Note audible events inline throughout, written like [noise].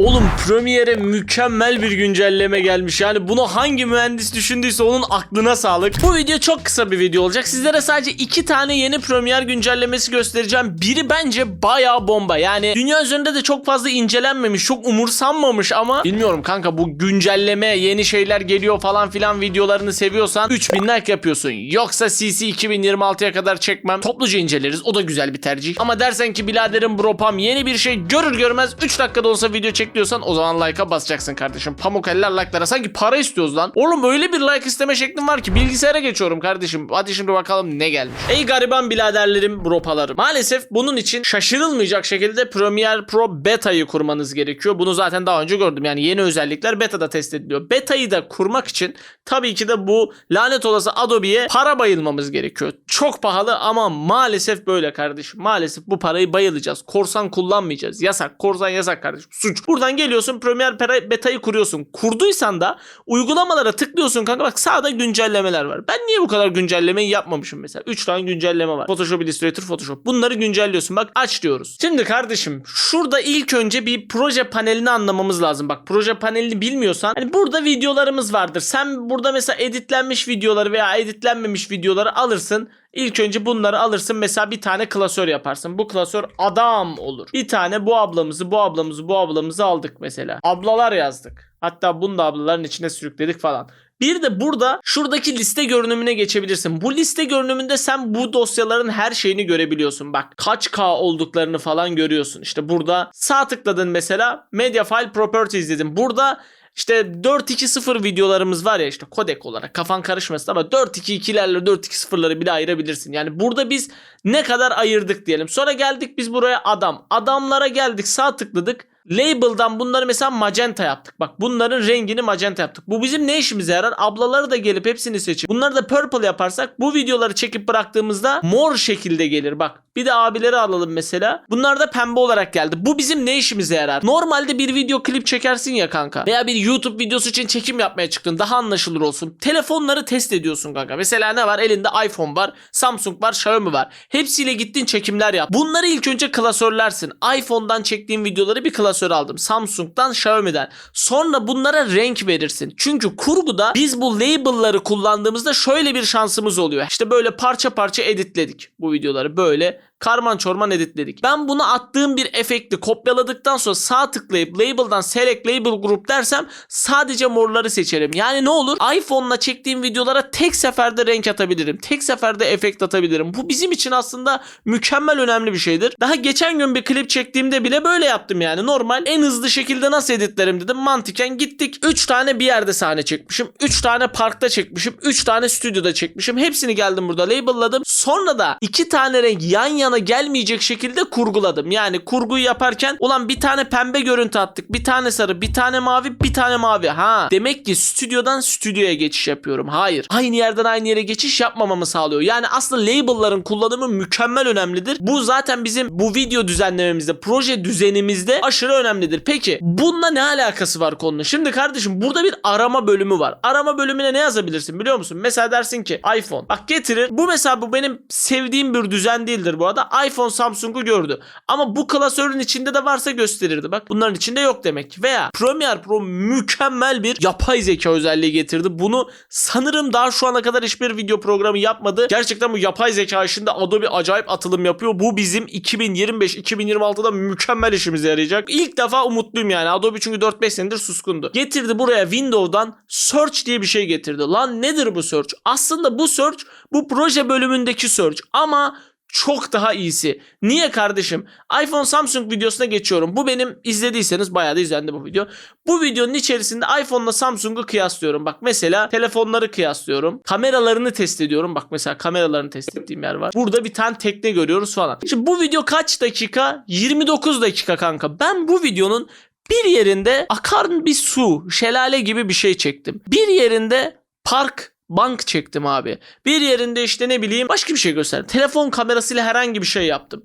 Oğlum Premiere'e mükemmel bir güncelleme gelmiş. Yani bunu hangi mühendis düşündüyse onun aklına sağlık. Bu video çok kısa bir video olacak. Sizlere sadece iki tane yeni Premiere güncellemesi göstereceğim. Biri bence bayağı bomba. Yani dünya üzerinde de çok fazla incelenmemiş, çok umursanmamış ama bilmiyorum kanka bu güncelleme, yeni şeyler geliyor falan filan videolarını seviyorsan 3000 like yapıyorsun. Yoksa CC 2026'ya kadar çekmem. Topluca inceleriz. O da güzel bir tercih. Ama dersen ki biraderim bropam yeni bir şey görür görmez 3 dakikada olsa video çek diyorsan o zaman like'a basacaksın kardeşim. Pamuk eller like'lara. Sanki para istiyoruz lan. Oğlum öyle bir like isteme şeklim var ki bilgisayara geçiyorum kardeşim. Hadi şimdi bakalım ne gelmiş. Ey gariban biraderlerim, bropalarım. Maalesef bunun için şaşırılmayacak şekilde Premiere Pro Beta'yı kurmanız gerekiyor. Bunu zaten daha önce gördüm. Yani yeni özellikler beta'da test ediliyor. Beta'yı da kurmak için tabii ki de bu lanet olası Adobe'ye para bayılmamız gerekiyor. Çok pahalı ama maalesef böyle kardeşim. Maalesef bu parayı bayılacağız. Korsan kullanmayacağız. Yasak. Korsan yasak kardeşim. Suç. Buradan geliyorsun Premiere Beta'yı kuruyorsun. Kurduysan da uygulamalara tıklıyorsun kanka. Bak sağda güncellemeler var. Ben niye bu kadar güncellemeyi yapmamışım mesela? 3 tane güncelleme var. Photoshop, Illustrator, Photoshop. Bunları güncelliyorsun. Bak aç diyoruz. Şimdi kardeşim şurada ilk önce bir proje panelini anlamamız lazım. Bak proje panelini bilmiyorsan hani burada videolarımız vardır. Sen burada mesela editlenmiş videoları veya editlenmemiş videoları alırsın. İlk önce bunları alırsın mesela bir tane klasör yaparsın. Bu klasör adam olur. Bir tane bu ablamızı, bu ablamızı, bu ablamızı aldık mesela. Ablalar yazdık. Hatta bunu da ablaların içine sürükledik falan. Bir de burada şuradaki liste görünümüne geçebilirsin. Bu liste görünümünde sen bu dosyaların her şeyini görebiliyorsun. Bak kaç K olduklarını falan görüyorsun. İşte burada sağ tıkladın mesela Media File Properties dedim. Burada işte 4-2-0 videolarımız var ya işte kodek olarak kafan karışmasın ama 4-2-2'lerle 4-2-0'ları bile ayırabilirsin. Yani burada biz ne kadar ayırdık diyelim. Sonra geldik biz buraya adam. Adamlara geldik sağ tıkladık. Label'dan bunları mesela magenta yaptık. Bak bunların rengini magenta yaptık. Bu bizim ne işimize yarar? Ablaları da gelip hepsini seçip bunları da purple yaparsak bu videoları çekip bıraktığımızda mor şekilde gelir. Bak bir de abileri alalım mesela. Bunlar da pembe olarak geldi. Bu bizim ne işimize yarar? Normalde bir video klip çekersin ya kanka. Veya bir YouTube videosu için çekim yapmaya çıktın. Daha anlaşılır olsun. Telefonları test ediyorsun kanka. Mesela ne var? Elinde iPhone var, Samsung var, Xiaomi var. Hepsiyle gittin çekimler yap. Bunları ilk önce klasörlersin. iPhone'dan çektiğim videoları bir klasör aldım. Samsung'dan, Xiaomi'den. Sonra bunlara renk verirsin. Çünkü kurguda biz bu label'ları kullandığımızda şöyle bir şansımız oluyor. İşte böyle parça parça editledik bu videoları. Böyle karman çorman editledik. Ben bunu attığım bir efekti kopyaladıktan sonra sağ tıklayıp label'dan select label group dersem sadece morları seçerim. Yani ne olur? iPhone'la çektiğim videolara tek seferde renk atabilirim. Tek seferde efekt atabilirim. Bu bizim için aslında mükemmel önemli bir şeydir. Daha geçen gün bir klip çektiğimde bile böyle yaptım yani. Normal en hızlı şekilde nasıl editlerim dedim. Mantıken gittik. 3 tane bir yerde sahne çekmişim. 3 tane parkta çekmişim. 3 tane stüdyoda çekmişim. Hepsini geldim burada label'ladım. Sonra da 2 tane renk yan yana gelmeyecek şekilde kurguladım. Yani kurguyu yaparken ulan bir tane pembe görüntü attık. Bir tane sarı, bir tane mavi, bir tane mavi. Ha demek ki stüdyodan stüdyoya geçiş yapıyorum. Hayır. Aynı yerden aynı yere geçiş yapmamamı sağlıyor. Yani aslında label'ların kullanımı mükemmel önemlidir. Bu zaten bizim bu video düzenlememizde, proje düzenimizde aşırı önemlidir. Peki bununla ne alakası var konunun? Şimdi kardeşim burada bir arama bölümü var. Arama bölümüne ne yazabilirsin biliyor musun? Mesela dersin ki iPhone. Bak getirir. Bu mesela bu benim sevdiğim bir düzen değildir bu arada. iPhone Samsung'u gördü. Ama bu klasörün içinde de varsa gösterirdi. Bak bunların içinde yok demek. Veya Premiere Pro mükemmel bir yapay zeka özelliği getirdi. Bunu sanırım daha şu ana kadar hiçbir video programı yapmadı. Gerçekten bu yapay zeka işinde Adobe acayip atılım yapıyor. Bu bizim 2025-2026'da mükemmel işimize yarayacak. İlk defa umutluyum yani. Adobe çünkü 4-5 senedir suskundu. Getirdi buraya Windows'dan Search diye bir şey getirdi. Lan nedir bu Search? Aslında bu Search bu proje bölümündeki Search ama çok daha iyisi. Niye kardeşim? iPhone Samsung videosuna geçiyorum. Bu benim izlediyseniz bayağı da izlendi bu video. Bu videonun içerisinde iPhone'la Samsung'u kıyaslıyorum. Bak mesela telefonları kıyaslıyorum. Kameralarını test ediyorum. Bak mesela kameralarını test ettiğim yer var. Burada bir tane tekne görüyoruz falan. Şimdi bu video kaç dakika? 29 dakika kanka. Ben bu videonun bir yerinde akan bir su, şelale gibi bir şey çektim. Bir yerinde park bank çektim abi. Bir yerinde işte ne bileyim başka bir şey gösterdim. Telefon kamerasıyla herhangi bir şey yaptım.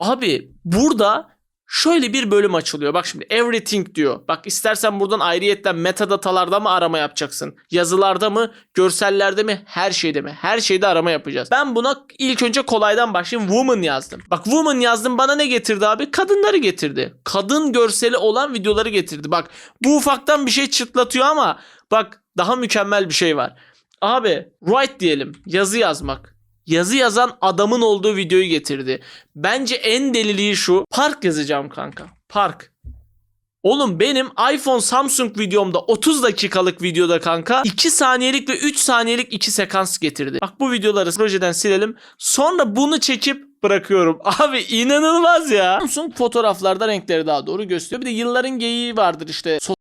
Abi burada şöyle bir bölüm açılıyor. Bak şimdi everything diyor. Bak istersen buradan ayrıyetten metadatalarda mı arama yapacaksın? Yazılarda mı? Görsellerde mi? Her şeyde mi? Her şeyde arama yapacağız. Ben buna ilk önce kolaydan başlayayım. Woman yazdım. Bak woman yazdım bana ne getirdi abi? Kadınları getirdi. Kadın görseli olan videoları getirdi. Bak bu ufaktan bir şey çıtlatıyor ama bak daha mükemmel bir şey var. Abi write diyelim. Yazı yazmak. Yazı yazan adamın olduğu videoyu getirdi. Bence en deliliği şu. Park yazacağım kanka. Park. Oğlum benim iPhone Samsung videomda 30 dakikalık videoda kanka 2 saniyelik ve 3 saniyelik 2 sekans getirdi. Bak bu videoları projeden silelim. Sonra bunu çekip bırakıyorum. [laughs] Abi inanılmaz ya. Samsung fotoğraflarda renkleri daha doğru gösteriyor. Bir de yılların geyiği vardır işte. So-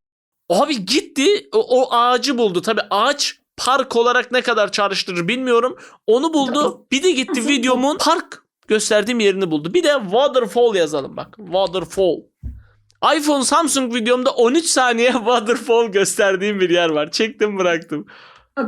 Abi gitti o, o ağacı buldu. Tabi ağaç park olarak ne kadar çağrıştırır bilmiyorum. Onu buldu. Bir de gitti videomun park gösterdiğim yerini buldu. Bir de waterfall yazalım bak. Waterfall. iPhone Samsung videomda 13 saniye [laughs] waterfall gösterdiğim bir yer var. Çektim bıraktım.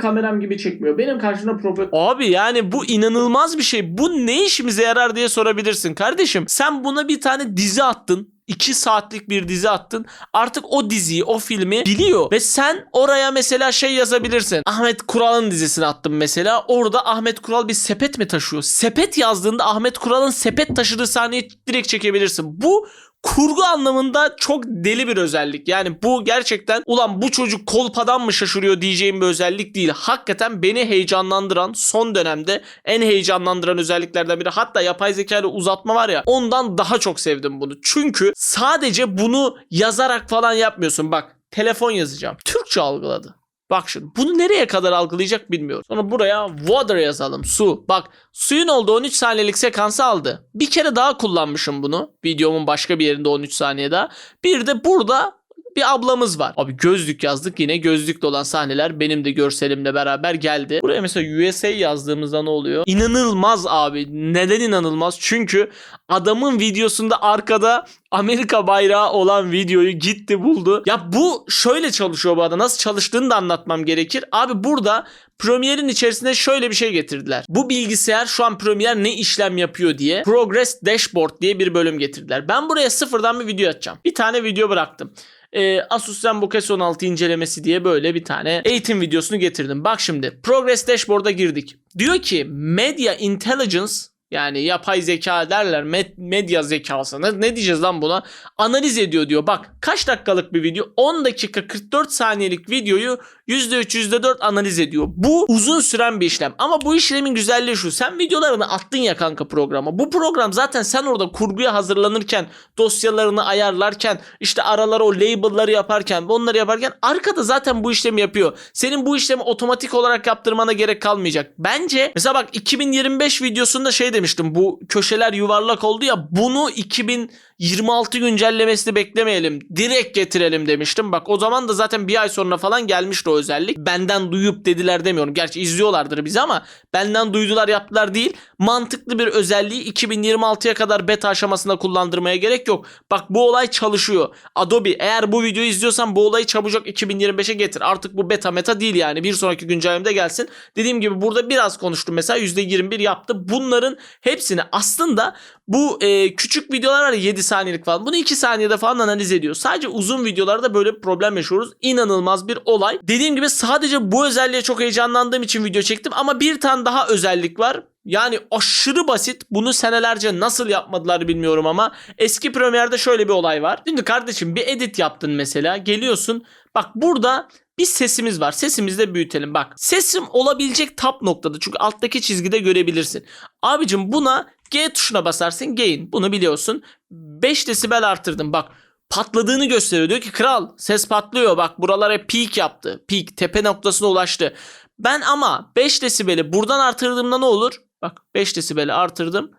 Kameram gibi çekmiyor. Benim karşımda problem. Abi yani bu inanılmaz bir şey. Bu ne işimize yarar diye sorabilirsin. Kardeşim sen buna bir tane dizi attın. 2 saatlik bir dizi attın. Artık o diziyi, o filmi biliyor. Ve sen oraya mesela şey yazabilirsin. Ahmet Kural'ın dizisini attım mesela. Orada Ahmet Kural bir sepet mi taşıyor? Sepet yazdığında Ahmet Kural'ın sepet taşıdığı sahneyi direkt çekebilirsin. Bu kurgu anlamında çok deli bir özellik. Yani bu gerçekten ulan bu çocuk kolpadan mı şaşırıyor diyeceğim bir özellik değil. Hakikaten beni heyecanlandıran son dönemde en heyecanlandıran özelliklerden biri. Hatta yapay zeka ile uzatma var ya ondan daha çok sevdim bunu. Çünkü sadece bunu yazarak falan yapmıyorsun. Bak telefon yazacağım. Türkçe algıladı. Bak şimdi bunu nereye kadar algılayacak bilmiyorum. Sonra buraya water yazalım. Su. Bak suyun olduğu 13 saniyelik sekansı aldı. Bir kere daha kullanmışım bunu. Videomun başka bir yerinde 13 saniyede. Bir de burada bir ablamız var. Abi gözlük yazdık yine gözlükle olan sahneler benim de görselimle beraber geldi. Buraya mesela USA yazdığımızda ne oluyor? İnanılmaz abi. Neden inanılmaz? Çünkü adamın videosunda arkada Amerika bayrağı olan videoyu gitti buldu. Ya bu şöyle çalışıyor bu arada. Nasıl çalıştığını da anlatmam gerekir. Abi burada Premiere'in içerisine şöyle bir şey getirdiler. Bu bilgisayar şu an Premiere ne işlem yapıyor diye Progress Dashboard diye bir bölüm getirdiler. Ben buraya sıfırdan bir video açacağım. Bir tane video bıraktım e, Asus ZenBook S16 incelemesi diye böyle bir tane eğitim videosunu getirdim. Bak şimdi Progress Dashboard'a girdik. Diyor ki Media Intelligence yani yapay zeka derler med- medya zekası ne, ne diyeceğiz lan buna? Analiz ediyor diyor. Bak kaç dakikalık bir video? 10 dakika 44 saniyelik videoyu %3 %4 analiz ediyor. Bu uzun süren bir işlem. Ama bu işlemin güzelliği şu. Sen videolarını attın ya kanka programa. Bu program zaten sen orada kurguya hazırlanırken dosyalarını ayarlarken işte aralara o label'ları yaparken onları yaparken arkada zaten bu işlemi yapıyor. Senin bu işlemi otomatik olarak yaptırmana gerek kalmayacak. Bence mesela bak 2025 videosunda şey demiştim bu köşeler yuvarlak oldu ya bunu 2026 güncellemesini beklemeyelim direkt getirelim demiştim. Bak o zaman da zaten bir ay sonra falan gelmişti o özellik. Benden duyup dediler demiyorum. Gerçi izliyorlardır bizi ama benden duydular yaptılar değil. Mantıklı bir özelliği 2026'ya kadar beta aşamasında kullandırmaya gerek yok. Bak bu olay çalışıyor. Adobe eğer bu videoyu izliyorsan bu olayı çabucak 2025'e getir. Artık bu beta meta değil yani. Bir sonraki güncellemede gelsin. Dediğim gibi burada biraz konuştum mesela %21 yaptı. Bunların hepsini aslında bu e, küçük videolar var ya 7 saniyelik falan. Bunu 2 saniyede falan analiz ediyor. Sadece uzun videolarda böyle bir problem yaşıyoruz. İnanılmaz bir olay. Dediğim gibi sadece bu özelliğe çok heyecanlandığım için video çektim ama bir tane daha özellik var. Yani aşırı basit. Bunu senelerce nasıl yapmadılar bilmiyorum ama eski Premiere'de şöyle bir olay var. Şimdi kardeşim bir edit yaptın mesela. Geliyorsun. Bak burada bir sesimiz var. Sesimizi de büyütelim. Bak sesim olabilecek tap noktada. Çünkü alttaki çizgide görebilirsin. Abicim buna G tuşuna basarsın gain. Bunu biliyorsun. 5 desibel artırdım. Bak patladığını gösteriyor. Diyor ki kral ses patlıyor. Bak buralara peak yaptı. Peak tepe noktasına ulaştı. Ben ama 5 desibeli buradan artırdığımda ne olur? Bak 5 desibeli artırdım.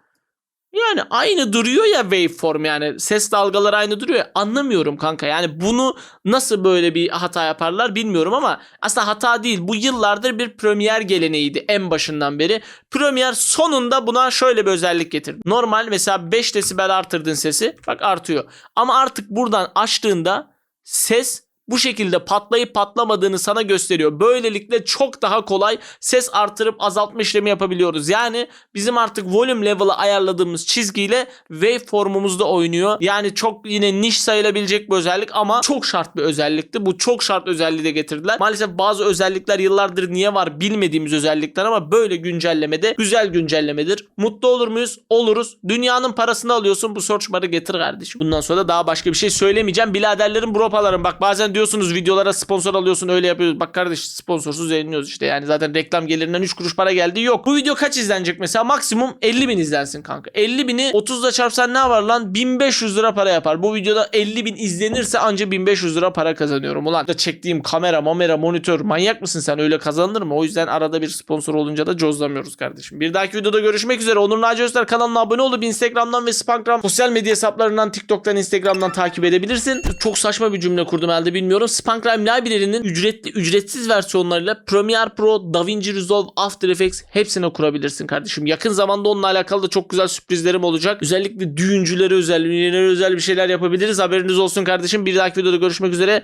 Yani aynı duruyor ya waveform yani ses dalgaları aynı duruyor ya anlamıyorum kanka yani bunu nasıl böyle bir hata yaparlar bilmiyorum ama aslında hata değil bu yıllardır bir Premiere geleneğiydi en başından beri. Premiere sonunda buna şöyle bir özellik getirdi. Normal mesela 5 desibel artırdın sesi bak artıyor ama artık buradan açtığında ses bu şekilde patlayıp patlamadığını sana gösteriyor. Böylelikle çok daha kolay ses artırıp azaltma işlemi yapabiliyoruz. Yani bizim artık volume level'ı ayarladığımız çizgiyle waveform'umuzda oynuyor. Yani çok yine niş sayılabilecek bir özellik ama çok şart bir özellikti. Bu çok şart özelliği de getirdiler. Maalesef bazı özellikler yıllardır niye var bilmediğimiz özellikler ama böyle güncellemede güzel güncellemedir. Mutlu olur muyuz? Oluruz. Dünyanın parasını alıyorsun bu search bar'ı getir kardeşim. Bundan sonra da daha başka bir şey söylemeyeceğim. Biladerlerim bropalarım bak bazen diyorsunuz videolara sponsor alıyorsun öyle yapıyoruz. Bak kardeş sponsorsuz yayınlıyoruz işte yani zaten reklam gelirinden 3 kuruş para geldi yok. Bu video kaç izlenecek mesela maksimum 50 bin izlensin kanka. 50 bini 30'da çarpsan ne var lan 1500 lira para yapar. Bu videoda 50 bin izlenirse anca 1500 lira para kazanıyorum. Ulan da çektiğim kamera mamera monitör manyak mısın sen öyle kazanılır mı? O yüzden arada bir sponsor olunca da cozlamıyoruz kardeşim. Bir dahaki videoda görüşmek üzere. Onur Naci Özler kanalına abone olup Instagram'dan ve Spankram sosyal medya hesaplarından TikTok'tan Instagram'dan takip edebilirsin. Çok saçma bir cümle kurdum herhalde bilmiyorum. Spankram Library'nin ücretli ücretsiz versiyonlarıyla Premiere Pro, DaVinci Resolve, After Effects hepsini kurabilirsin kardeşim. Yakın zamanda onunla alakalı da çok güzel sürprizlerim olacak. Özellikle düğüncülere özel, ünlülere özel bir şeyler yapabiliriz. Haberiniz olsun kardeşim. Bir dahaki videoda görüşmek üzere.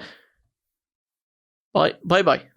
Bay. bay.